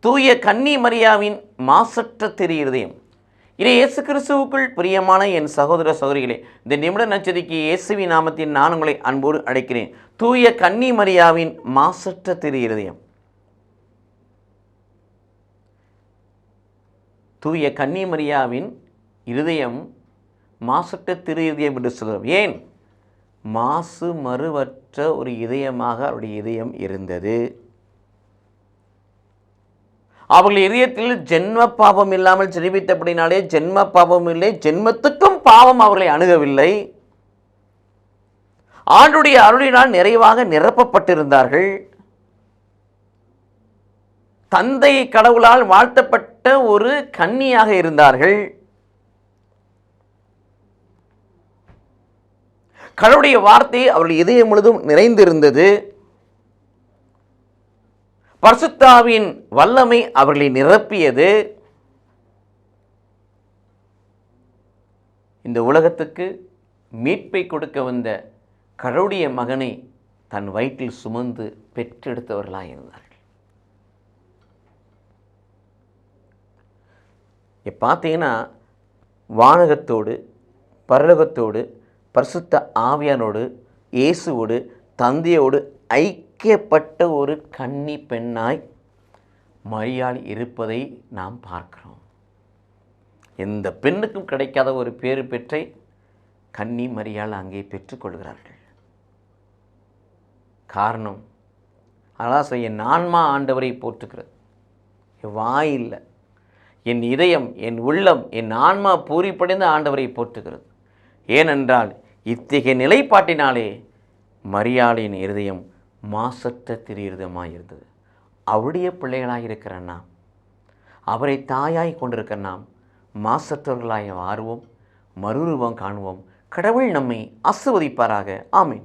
தூய கன்னி மரியாவின் மாசற்ற திரு இருதயம் இயேசு கிறிஸ்துவுக்குள் பிரியமான என் சகோதர சகோதரிகளே இந்த நிமிட நச்சரிக்கை இயேசுவி நாமத்தின் நான் உங்களை அன்போடு அழைக்கிறேன். தூய கன்னி மரியாவின் மாசற்ற திரு இருதயம் தூய கன்னி மரியாவின் இருதயம் மாசற்ற திருஇதயம் என்று சொல்கிறோம். ஏன்? மாசு மறுவற்ற ஒரு இதயமாக அவருடைய இதயம் இருந்தது. அவர்கள் இதயத்தில் ஜென்ம பாவம் இல்லாமல் ஜெனிபித்தபடினாலே ஜென்ம பாவம் இல்லை ஜென்மத்துக்கும் பாவம் அவர்களை அணுகவில்லை. ஆண்டுடைய அருளினால் நிறைவாக நிரப்பப்பட்டிருந்தார்கள். தந்தை கடவுளால் வாழ்த்தப்பட்ட ஒரு கன்னியாக இருந்தார்கள். கடவுளுடைய வார்த்தை அவர்கள் இதயம் முழுதும் நிறைந்திருந்தது. பரிசுத்தாவின் வல்லமை அவர்களை நிரப்பியது. இந்த உலகத்துக்கு மீட்பை கொடுக்க வந்த கடவுடைய மகனை தன் வயிற்றில் சுமந்து பெற்றெடுத்தவர்களாக இருந்தார்கள். பார்த்தீங்கன்னா வானகத்தோடு பரலோகத்தோடு பரிசுத்த ஆவியானோடு இயேசுவோடு தந்தையோடு ஐக்கியப்பட்ட ஒரு கன்னி பெண்ணாய் மரியாள் இருப்பதை நாம் பார்க்கிறோம். எந்த பெண்ணுக்கும் கிடைக்காத ஒரு பேறு பெற்றை கன்னி மரியாள் அங்கே பெற்றுக்கொள்கிறார்கள் காரணம் அதான் செய்ய என் ஆன்மா ஆண்டவரை போற்றுக்கிறது என் வாய் இல்லை என் இதயம் என் உள்ளம் என் ஆன்மா பூரிப்படைந்து ஆண்டவரை போற்றுகிறது. ஏனென்றால் இத்தகைய நிலைப்பாட்டினாலே மரியாளின் இருதயம் மாசற்ற திரியிருதமாக இருந்தது அவருடைய பிள்ளைகளாக இருக்கிற நாம் அவரை தாயாய் கொண்டிருக்கிற நாம் மாசற்றவர்களாக மாறுவோம் மறுரூபம் காணுவோம். கடவுள் நம்மை ஆசிர்வதிப்பாராக. ஆமீன்.